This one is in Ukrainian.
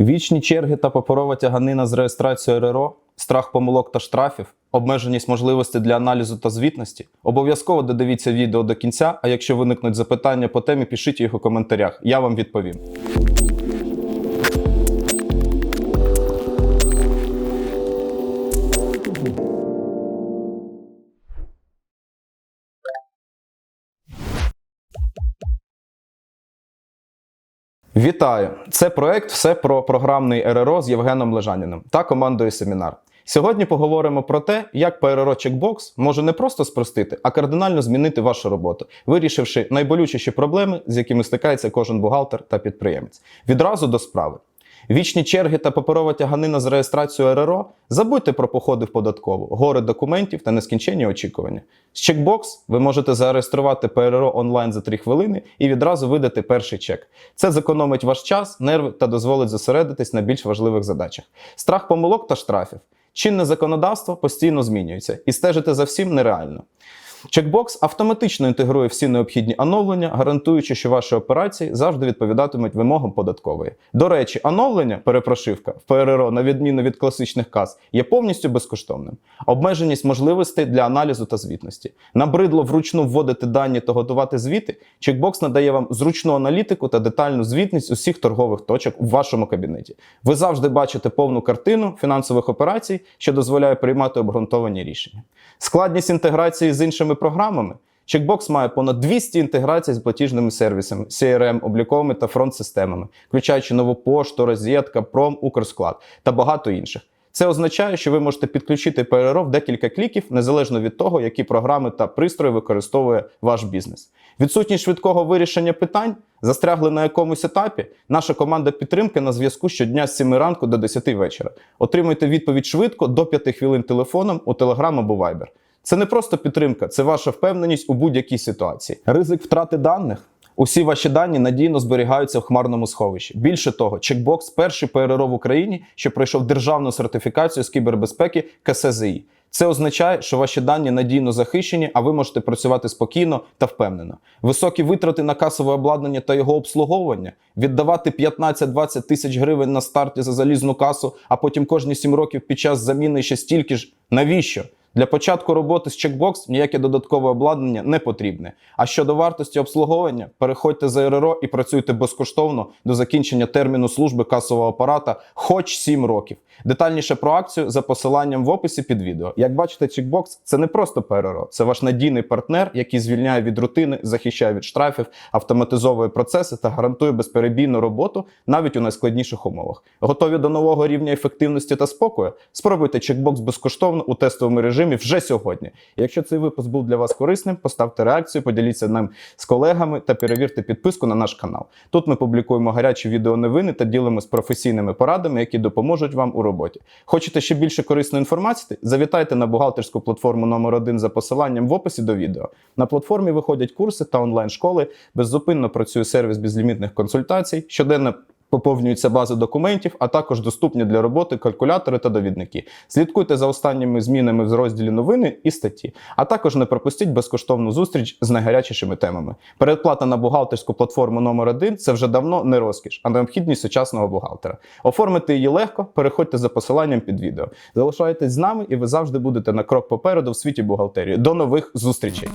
Вічні черги та паперова тяганина з реєстрацією РРО, страх помилок та штрафів, обмеженість можливостей для аналізу та звітності. Обов'язково додивіться відео до кінця, а якщо виникнуть запитання по темі, пишіть їх у коментарях. Я вам відповім. Вітаю! Це проект Все про програмний РРО з Євгеном Лежаніним та командою Семінар. Сьогодні поговоримо про те, як ПРРО Чекбокс може не просто спростити, а кардинально змінити вашу роботу, вирішивши найболючіші проблеми, з якими стикається кожен бухгалтер та підприємець. Відразу до справи. Вічні черги та паперова тяганина з реєстрацією РРО забудьте про походи в податкову, гори документів та нескінченні очікування. З чекбокс ви можете зареєструвати ПРРО онлайн за 3 хвилини і відразу видати перший чек. Це зекономить ваш час, нерви та дозволить зосередитись на більш важливих задачах. Страх помилок та штрафів. Чинне законодавство постійно змінюється і стежити за всім нереально. Чекбокс автоматично інтегрує всі необхідні оновлення, гарантуючи, що ваші операції завжди відповідатимуть вимогам податкової. До речі, оновлення, перепрошивка в ПРРО, на відміну від класичних каз, є повністю безкоштовним. Обмеженість можливостей для аналізу та звітності. Набридло вручну вводити дані та готувати звіти. Чекбокс надає вам зручну аналітику та детальну звітність усіх торгових точок у вашому кабінеті. Ви завжди бачите повну картину фінансових операцій, що дозволяє приймати обґрунтовані рішення. Складність інтеграції з іншими програмами. Checkbox має понад 200 інтеграцій з платіжними сервісами, CRM, обліковими та фронт-системами, включаючи нову пошту, розетка, пром, Укрсклад та багато інших. Це означає, що ви можете підключити ПРРО в декілька кліків, незалежно від того, які програми та пристрої використовує ваш бізнес. Відсутність швидкого вирішення питань застрягли на якомусь етапі. Наша команда підтримки на зв'язку щодня з 7 ранку до 10 вечора. Отримуйте відповідь швидко до 5 хвилин телефоном у Telegram або Viber. Це не просто підтримка, це ваша впевненість у будь-якій ситуації. Ризик втрати даних. Усі ваші дані надійно зберігаються в хмарному сховищі. Більше того, чекбокс перший ПРРО в Україні, що пройшов державну сертифікацію з кібербезпеки КСЗІ. Це означає, що ваші дані надійно захищені, а ви можете працювати спокійно та впевнено. Високі витрати на касове обладнання та його обслуговування, віддавати 15-20 тисяч гривень на старті за залізну касу, а потім кожні 7 років під час заміни ще стільки ж. Навіщо? Для початку роботи з чекбокс ніяке додаткове обладнання не потрібне. А щодо вартості обслуговування, переходьте за РРО і працюйте безкоштовно до закінчення терміну служби касового апарата хоч 7 років. Детальніше про акцію за посиланням в описі під відео. Як бачите, чекбокс це не просто ПРРО, це ваш надійний партнер, який звільняє від рутини, захищає від штрафів, автоматизовує процеси та гарантує безперебійну роботу навіть у найскладніших умовах. Готові до нового рівня ефективності та спокою? Спробуйте чекбокс безкоштовно у тестовому режимі вже сьогодні. Якщо цей випуск був для вас корисним, поставте реакцію, поділіться ним з колегами та перевірте підписку на наш канал. Тут ми публікуємо гарячі відеоновини та ділимось професійними порадами, які допоможуть вам у роботі. Хочете ще більше корисної інформації? Завітайте на бухгалтерську платформу номер 1 за посиланням в описі до відео. На платформі виходять курси та онлайн-школи. Беззупинно працює сервіс безлімітних консультацій, щоденно Поповнюються бази документів, а також доступні для роботи калькулятори та довідники. Слідкуйте за останніми змінами в розділі новини і статті. А також не пропустіть безкоштовну зустріч з найгарячішими темами. Передплата на бухгалтерську платформу номер 1 це вже давно не розкіш, а необхідність сучасного бухгалтера. Оформити її легко, переходьте за посиланням під відео. Залишайтесь з нами, і ви завжди будете на крок попереду в світі бухгалтерії. До нових зустрічей!